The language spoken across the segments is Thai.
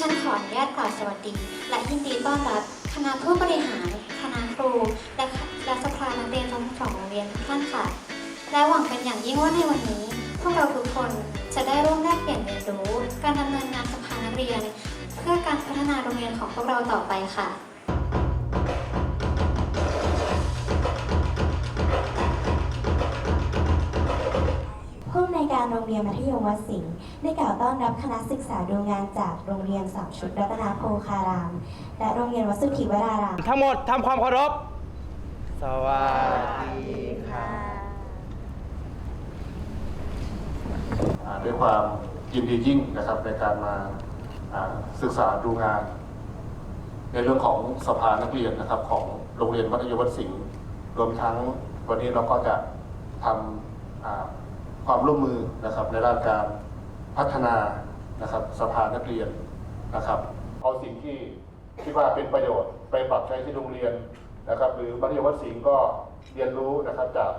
ฉันขออนุญาตขอสวัสดี และยินดีต้อนรับคณะผู้บริหาร คณะครู และและสภานักเรียนทั้งสองโรงเรียนทุกท่านค่ะ และหวังเป็นอย่างยิ่งว่าในวันนี้ พวกเราทุกคนจะได้ร่วมแลกเปลี่ยนเรียนรู้ การดำเนินงานสภานักเรียน เพื่อการพัฒนาโรงเรียนของพวกเราต่อไปค่ะ การโรงเรียนมัธยมวัดสิงห์ได้กล่าวต้อนรับคณะศึกษาดูงานจากโรงเรียนสามชุดรัตนาโพคาราม และโรงเรียนวัดสุทธิวราราม ทั้งหมดทำความเคารพ สวัสดีค่ะ อ่าด้วยความยินดียิ่งนะครับในการมาอ่าศึกษาดูงาน ในเรื่องของสภานักเรียนนะครับของโรงเรียนมัธยมวัดสิงห์รวมทั้งวันนี้เราก็จะทำอ่า ความร่วมมือนะครับในด้านการพัฒนานะครับสภานักเรียนนะครับเอาสิ่งที่คิดว่าเป็นประโยชน์ไปปรับใช้ที่โรงเรียนนะครับ หรือมัธยมวัดสิงห์ก็เรียนรู้นะครับจาก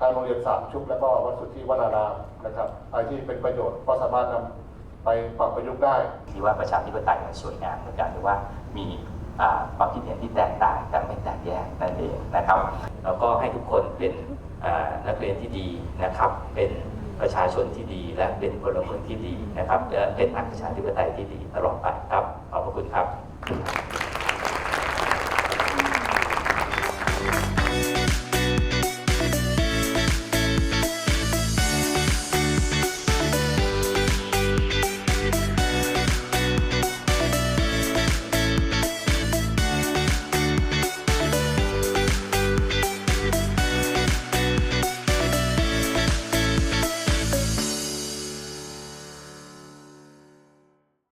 ทางโรงเรียนสามชุกและก็วัดสุทธิวนารามนะครับอะไรที่เป็นประโยชน์ก็สามารถนำไปปรับประยุกต์ได้ที่ว่าประชาธิปไตยมันสวยงามเหมือนกันหรือว่ามีความคิดเห็นที่แตกต่างแต่ไม่แตกแยกนั่นเองนะครับ แล้วก็ให้ทุกคนเป็น นักเรียนที่ดีนะครับ เป็นประชาชนที่ดี และเป็นพลเมืองที่ดีนะครับและเป็นนักประชาธิปไตยที่ดีตลอดไปครับ ขอบพระคุณครับ